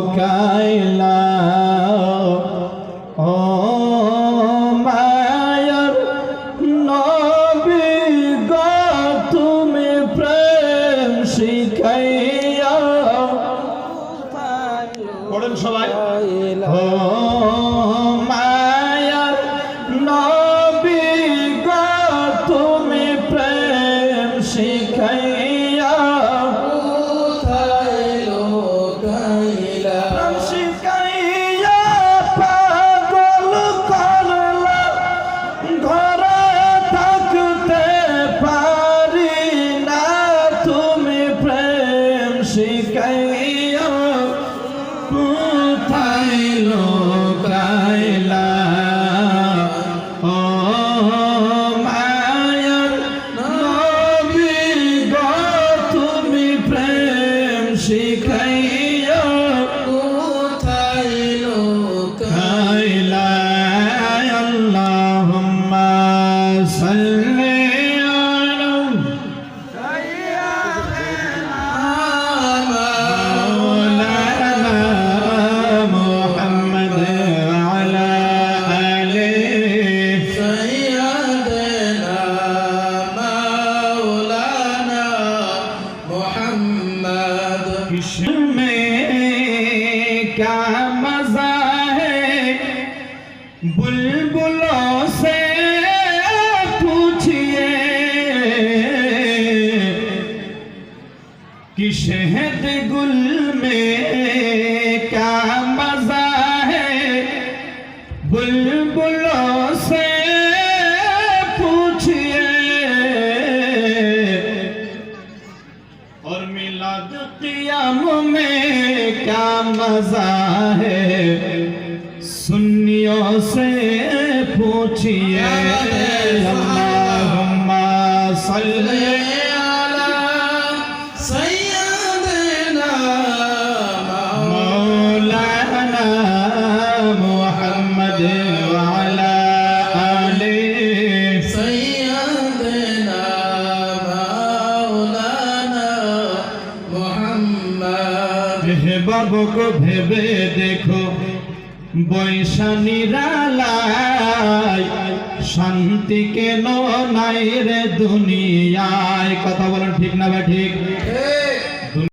শুকাইলা ও মায়ার নবী গো তুমি প্রেম শিখাইয়া পড়েন সবাই। ও Israel हिश्र में क्या मज़ा है? बुलबुलों से पूछिए। कि शहद गुल में क्या मज़ा है? बुलबुलों क्या मजा है सुन्नियों से पूछिए अल्लाहुम्मा सल्ली বাবুকে, ভেবে দেখো বৈশানিরালায় শান্তি কেন নাই রে দুনিয়ায়? কথা বলেন ঠিক না বা ঠিক?